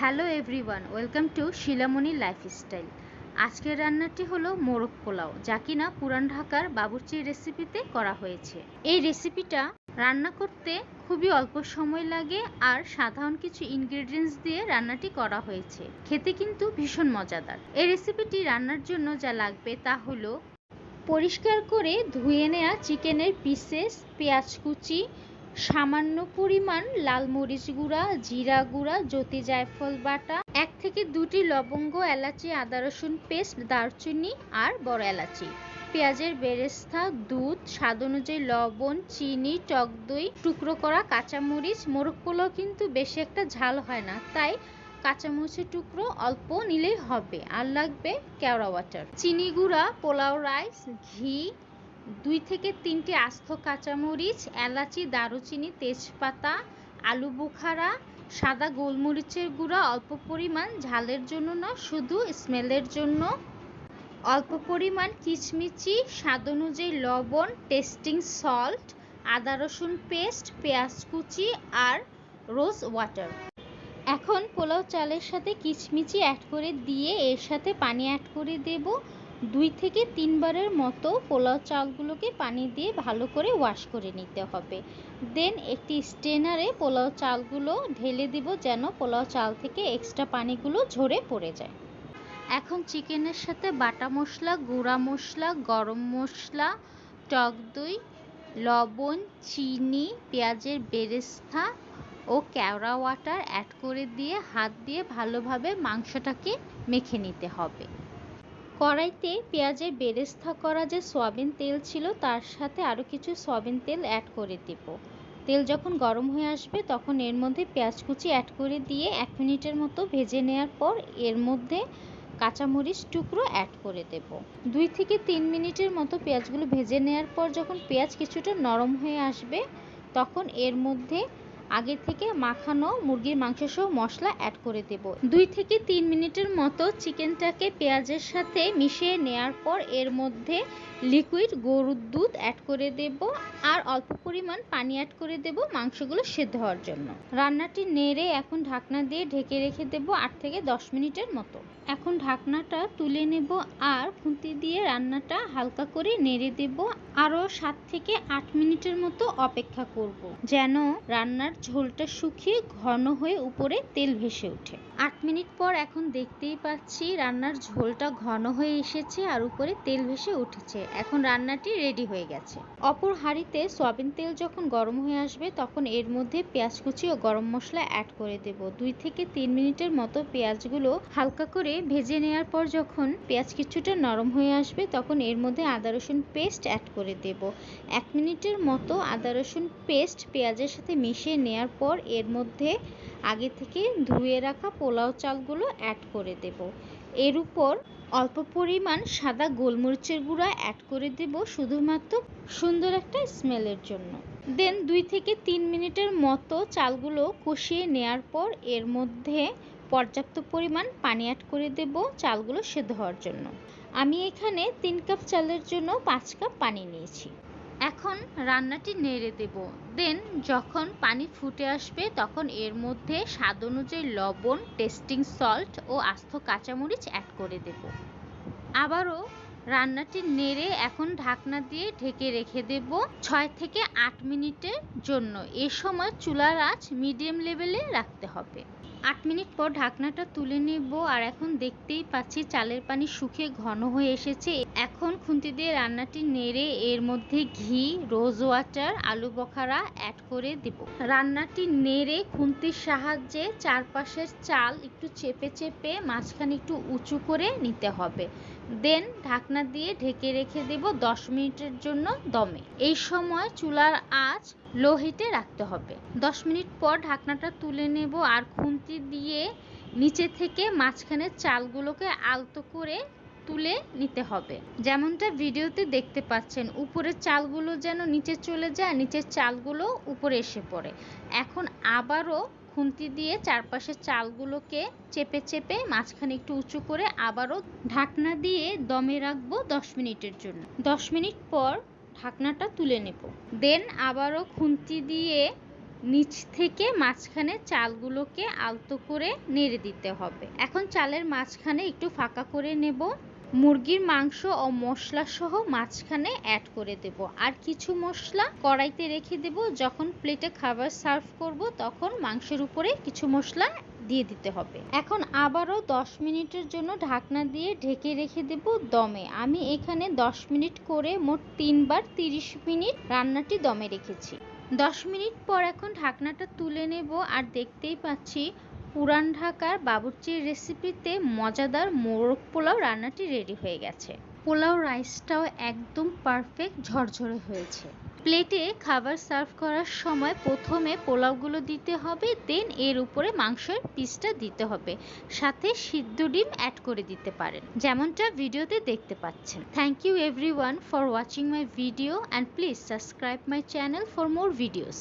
Hello everyone, welcome to Shilamoni lifestyle. আজকের রান্নাটি হলো মোরগ পোলাও, যা কিনা পুরান ঢাকার বাবুর্চির রেসিপিতে করা হয়েছে। এই রেসিপিটা রান্না করতে খুবই অল্প সময় লাগে আর সাধারণ কিছু ইনগ্রেডিয়েন্টস দিয়ে রান্নাটি করা হয়েছে। খেতে কিন্তু ভীষণ মজাদার। এই রেসিপিটি রান্নার জন্য যা লাগবে তা হলো পরিষ্কার করে ধুয়ে নেওয়া চিকেনের পিসেস পেঁয়াজ কুচি সামান্য পরিমাণ লাল মরিচ গুঁড়া, জিরা গুঁড়া, জ্যোতি জায়ফল বাটা, এক থেকে দুটি লবঙ্গ, এলাচি, আদা রসুন পেস্ট, দারচিনি আর বড় এলাচি। পেঁয়াজের বেরেস্তা, দুধ, স্বাদ অনুযায়ী লবণ, চিনি, টক দই, টুকরো করা কাঁচামরিচ মোরগ পোলাও কিন্তু বেশি একটা ঝাল হয় না, তাই কাঁচামরিচের টুকরো অল্প নিলেই হবে। আর লাগবে কেওড়া ওয়াটার চিনি গুঁড়া, পোলাও রাইস ঘি দুই থেকে তিনটি আস্ত কাঁচামরিচ, এলাচি, দারুচিনি, তেজপাতা, আলু বুখারা, সাদা গোলমরিচের গুঁড়া অল্প পরিমাণ, ঝালের জন্য না, শুধু স্মেলের জন্য। অল্প পরিমাণ কিচমিচি স্বাদ অনুযায়ী লবণ, টেস্টিং সল্ট, আদা রসুন পেস্ট, পেঁয়াজ কুচি আর রোজ ওয়াটার। এখন পোলাও চালের সাথে কিচমিচি অ্যাড করে দিয়ে এর সাথে পানি অ্যাড করে দেব। দুই থেকে তিনবারের মতো পোলাও চালগুলোকে পানি দিয়ে ভালো করে ওয়াশ করে নিতে হবে। দেন একটি স্টেনারে পোলাও চালগুলো ঢেলে দিব যেন পোলাও চাল থেকে এক্সট্রা পানিগুলো ঝরে পড়ে যায়। এখন চিকেনের সাথে বাটা মশলা, গুঁড়া মশলা, গরম মশলা, টক দই, লবণ, চিনি, পেঁয়াজের বেরেস্তা ও কেওড়া ওয়াটার অ্যাড করে দিয়ে হাত দিয়ে ভালোভাবে মাংসটাকে মেখে নিতে হবে। কড়াইতে পেঁয়াজের বেরেস্তা করা যে সয়াবিন তেল ছিল, তার সাথে আরও কিছু সয়াবিন তেল অ্যাড করে দেব। তেল যখন গরম হয়ে আসবে, তখন এর মধ্যে পেঁয়াজ কুচি অ্যাড করে দিয়ে এক মিনিটের মতো ভেজে নেওয়ার পর এর মধ্যে কাঁচামরিচ টুকরো অ্যাড করে দেব। দুই থেকে তিন মিনিটের মতো পেঁয়াজগুলো ভেজে নেওয়ার পর যখন পেঁয়াজ কিছুটা নরম হয়ে আসবে, তখন এর মধ্যে আগে থেকে মাখানো মুরগির মাংস সহ মশলা অ্যাড করে দেব। দুই থেকে তিন মিনিটের মতো চিকেনটাকে পেঁয়াজের সাথে মিশিয়ে নেওয়ার পর এর মধ্যে লিকুইড, গরুর দুধ অ্যাড করে দেব আর অল্প পরিমাণ পানি অ্যাড করে দেব মাংসগুলো সেদ্ধ হওয়ার জন্য। রান্নাটি নেড়ে এখন ঢাকনা দিয়ে ঢেকে রেখে দেব আট থেকে দশ মিনিটের মতো। এখন ঢাকনাটা তুলে নেব আর খুন্তি দিয়ে রান্নাটা হালকা করে নেড়ে দেব আরও সাত থেকে আট মিনিটের মতো অপেক্ষা করব, যেন রান্নার ঝোলটা শুকিয়ে ঘন হয়ে উপরে তেল ভেসে ওঠে। আট মিনিট পর এখন দেখতেই পাচ্ছি রান্নার ঝোলটা ঘন হয়ে এসেছে আর উপরে তেল ভেসে উঠেছে। এখন রান্নাটি রেডি হয়ে গেছে। অপর হাঁড়িতে সয়াবিন তেল যখন গরম হয়ে আসবে, তখন এর মধ্যে পেঁয়াজ কুচি ও গরম মশলা অ্যাড করে দেব। দুই থেকে তিন মিনিটের মতো পেঁয়াজগুলো হালকা করে ভেজে নেওয়ার পর যখন পেঁয়াজ কিছুটা নরম হয়ে আসবে, তখন এর মধ্যে আদা রসুন পেস্ট অ্যাড করে দেব। এক মিনিটের মতো আদা রসুন পেস্ট পেঁয়াজের সাথে মিশিয়ে নেওয়ার পর এর মধ্যে আগে থেকে ধুয়ে রাখা পোলাও চালগুলো অ্যাড করে দেব। এর উপর অল্প পরিমাণ সাদা গোলমরিচের গুঁড়া অ্যাড করে দেব শুধুমাত্র সুন্দর একটা স্মেলের জন্য। দেন দুই থেকে তিন মিনিটের মতো চালগুলো কষিয়ে নেয়ার পর এর মধ্যে পর্যাপ্ত পরিমাণ পানি অ্যাড করে দেব চালগুলো সেদ্ধ হওয়ার জন্য। আমি এখানে তিন কাপ চালের জন্য পাঁচ কাপ পানি নিয়েছি। এখন রান্নাটি নেড়ে দেব। দেন যখন পানি ফুটে আসবে, তখন এর মধ্যে স্বাদ অনুযায়ী লবণ, টেস্টিং সল্ট ও আস্ত কাঁচামরিচ অ্যাড করে দেব। আবারও রান্নাটি নেড়ে এখন ঢাকনা দিয়ে ঢেকে রেখে দেব ছয় থেকে আট মিনিটের জন্য। এ সময় চুলার আঁচ মিডিয়াম লেভেলে রাখতে হবে। আট মিনিট পর ঢাকনাটা তুলে নেব আর এখন দেখতেই পাচ্ছি চালের পানি শুকিয়ে ঘন হয়ে এসেছে। এখন খুন্তি দিয়ে রান্নাটি নেড়ে এর মধ্যে ঘি, রোজ ওয়াটার, আলু বখারা অ্যাড করে দেব। রান্নাটি নেড়ে খুন্তির সাহায্যে চারপাশের চাল একটু চেপে চেপে মাঝখানে একটু উঁচু করে নিতে হবে। দেন ঢাকনা দিয়ে ঢেকে রেখে দেব দশ মিনিটের জন্য দমে। এই সময় চুলার আঁচ লো হিটে রাখতে হবে। দশ মিনিট পর ঢাকনাটা তুলে নেব আর খুন্তি দিয়ে নিচে থেকে মাঝখানের চালগুলোকে আলতো করে তুলে নিতে হবে। যেমনটা ভিডিওতে দেখতে পাচ্ছেন, উপরের চালগুলো যেন নিচে চলে যায়, নিচের চালগুলো উপরে এসে পড়ে। এখন আবারও খুন্তি দিয়ে চারপাশের চালগুলোকে চেপে চেপে মাঝখানে একটু উঁচু করে আবারও ঢাকনা দিয়ে দমে রাখব দশ মিনিটের জন্য। দশ মিনিট পর ঢাকনাটা তুলে নেব। দেন আবারও খুন্তি দিয়ে নিচ থেকে মাঝখানে চালগুলোকে আলতো করে নেড়ে দিতে হবে। এখন চালের মাঝখানে একটু ফাঁকা করে নেব। মুরগির মাংস ও মশলা সহ মাঝখানে অ্যাড করে দেব। আর কিছু মশলা কড়াইতে রেখে দেব। যখন প্লেটে খাবার সার্ভ করব, তখন মাংসের উপরে কিছু মশলা দিয়ে দিতে হবে। এখন আবারও 10 মিনিটের জন্য ঢাকনা দিয়ে ঢেকে রেখে দেব দমে। আমি এখানে 10 মিনিট করে মোট তিনবার 30 মিনিট রান্নাটি দমে রেখেছি। 10 মিনিট পর এখন ঢাকনাটা তুলে নেব। আর দেখতেই পাচ্ছি পুরান ঢাকার বাবুর্চির রেসিপিতে মজাদার মোরগ পোলাও রান্নাটি রেডি হয়ে গেছে। পোলাও রাইসটাও একদম পারফেক্ট ঝরঝরে হয়েছে। প্লেটে খাবার সার্ভ করার সময় প্রথমে পোলাওগুলো দিতে হবে দেন এর উপরে মাংসের পিসটা দিতে হবে। সাথে সিদ্ধ ডিম অ্যাড করে দিতে পারেন। যেমনটা ভিডিওতে দেখতে পাচ্ছেন। Thank you everyone for watching my video and please subscribe my channel for more videos